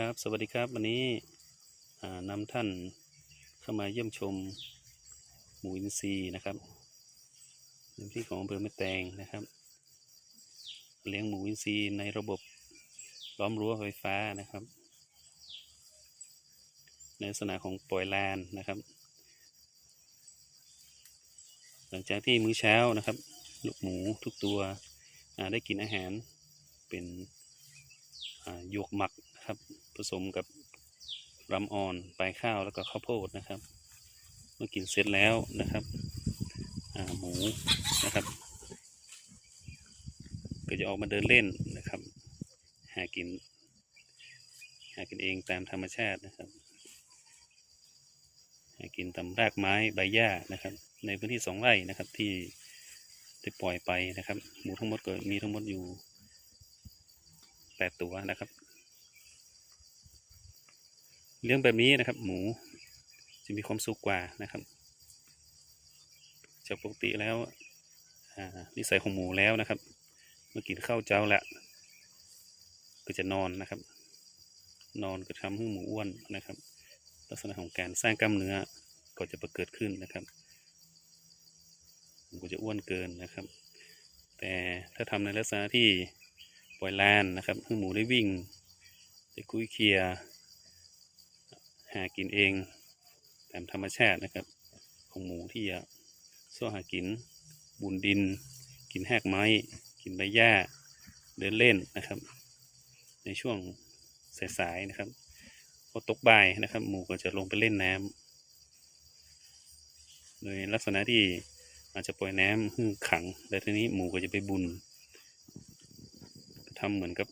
ครับ สวัสดีครับ วันนี้นำท่านเข้ามาเยี่ยมชมหมูอินทรีย์นะครับในพื้นที่ของอำเภอแม่แตงนะครับ เลี้ยงหมูอินทรีย์ในระบบล้อมรั้วไฟฟ้านะครับ ในลักษณะของปล่อยลานนะครับ หลังจากที่มื้อเช้านะครับ ลูกหมูทุกตัวได้กินอาหารเป็นหยวกหมักนะครับ ผสมกับรำอ่อนปลายข้าวแล้วก็ข้าวโพดนะครับ เมื่อกินเสร็จแล้วนะครับหมูนะครับ ก็จะออกมาเดินเล่นนะครับ หากิน หากินเองตามธรรมชาตินะครับ หากินตามรากไม้ใบหญ้านะครับ ในพื้นที่สองไร่นะครับที่ได้ปล่อยไปนะครับ หมูทั้งหมดก็มีทั้งหมดอยู่แปดตัวนะครับ เลี้ยงแบบนี้นะครับ หมูจะมีความสุขกว่านะครับ จากปกติแล้วนิสัยของหมูแล้วนะครับ เมื่อกินข้าวเจ้าละก็จะนอนนะครับ นอนก็ทำให้หมูอ้วนนะครับ ลักษณะของการสร้างกล้ามเนื้อก็จะประเกิดขึ้นนะครับหมูก็จะอ้วนเกินนะครับ แต่ถ้าทำในลักษณะที่ปล่อยลานนะครับให้หมูได้วิ่งได้คุยเคลียร์ หากินเองตามธรรมชาตินะครับ ของหมูที่จะซ่อหากินบุญดิน กินแหกไม้ กินใบหญ้า เดินเล่นนะครับ ในช่วงสายๆนะครับพอตกบ่ายนะครับ หมูก็จะลงไปเล่นน้ำโดยลักษณะที่อาจจะปล่อยน้ำหึ่งขัง แล้วทีนี้หมูก็จะไปบุญทำเหมือนกับ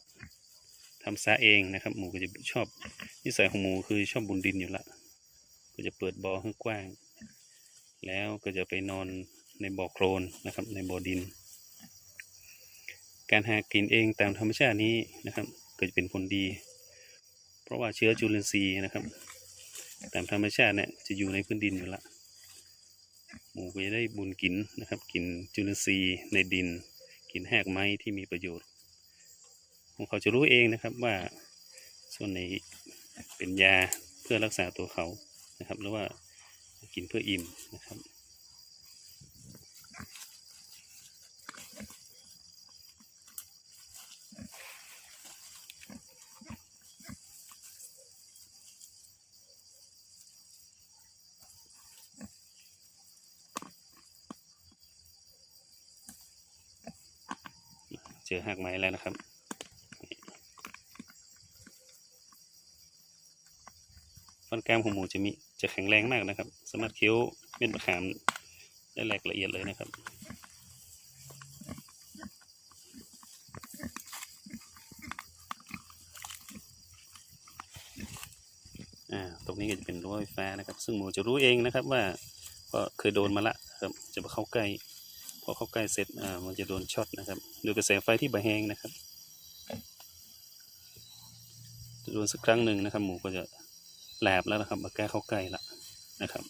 ทำซะเองนะครับ หมูก็จะชอบนิสัยของหมูคือชอบบุญดินอยู่ละก็จะเปิดบ่อให้กว้าง แล้วก็จะไปนอนในบ่อโคลนนะครับ ในบ่อดิน การหากินเองตามธรรมชาตินี้นะครับ ก็จะเป็นผลดี เพราะว่าเชื้อจุลินทรีย์นะครับ ตามธรรมชาติเนี่ยจะอยู่ในพื้นดินอยู่ละหมูก็จะได้บุญกินนะครับ กินจุลินทรีย์ในดิน กินแหกไม้ที่มีประโยชน์ ของเขาจะรู้เองนะครับว่าส่วนไหนเป็นยาเพื่อรักษาตัวเขานะครับ หรือว่ากินเพื่ออิ่มนะครับเจอหักไม้แล้วนะครับ ฟันกรามของหมูจะมีจะแข็งแรงมากนะครับ สามารถเคี้ยวเม็ดมะขามได้แหลกละเอียดเลยนะครับอ่าตรงนี้ก็จะเป็นรั้วไฟฟ้านะครับ ซึ่งหมูจะรู้เองนะครับว่าก็เคยโดนมาละครับจะมาเข้าใกล้พอเข้าใกล้เสร็จอ่ามันจะโดนช็อตนะครับโดยกระแสไฟที่บะแหงนะครับจะโดนสักครั้งหนึ่งนะครับ หมูก็จะ แหลบแล้วนะครับมากล้าเข้าใกล้ละนะครับ